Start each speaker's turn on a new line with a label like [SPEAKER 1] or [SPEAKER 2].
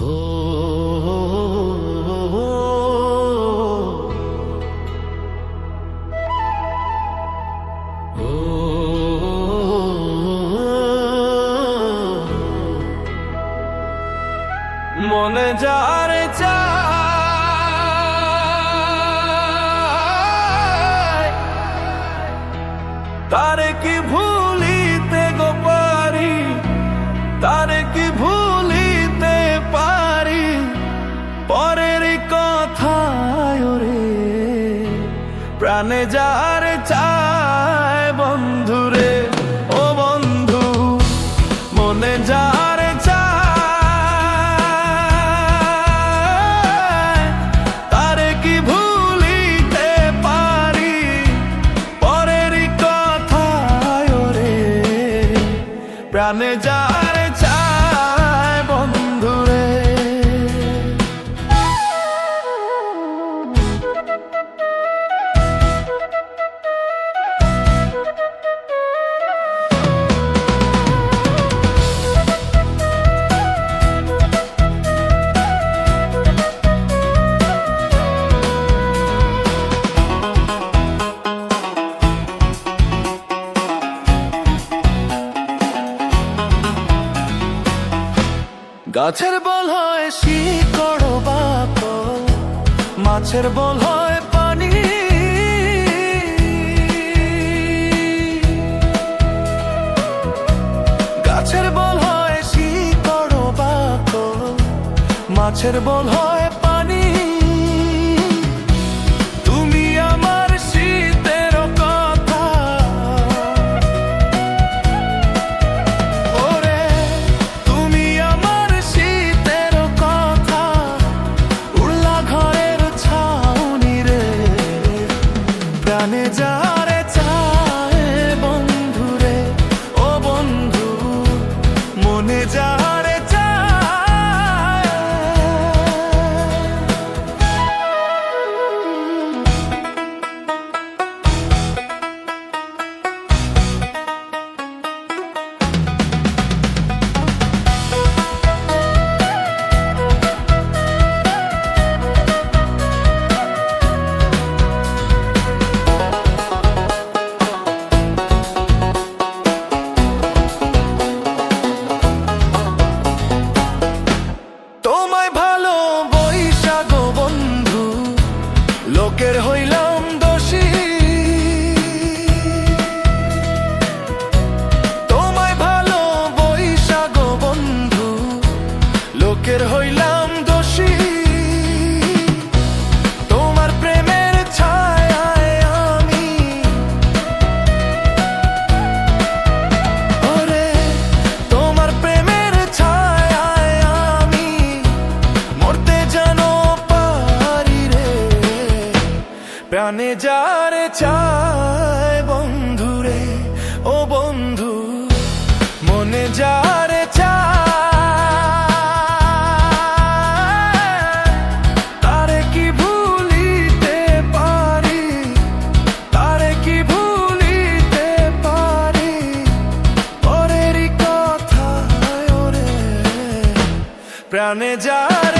[SPEAKER 1] মনে যার তারে কি ভুলিতে প্রাণে যার চায় বন্ধুরে, ও বন্ধু, মনে যার চায়, তারে কি ভুলিতে পারি? পরের কথা রে প্রাণে যার গাছের বল হয় শিকড় বাকল মাছের বল হয় পানি। গাছের বল হয় শিকড় বাকল মাছের বল হয় লোকের হইলাম প্রাণে যারে চায় বন্ধু রে ও বন্ধু, মনে যারে ভুলিতে পারি ভুলিতে পারি, পরেরই কথা প্রাণে যারে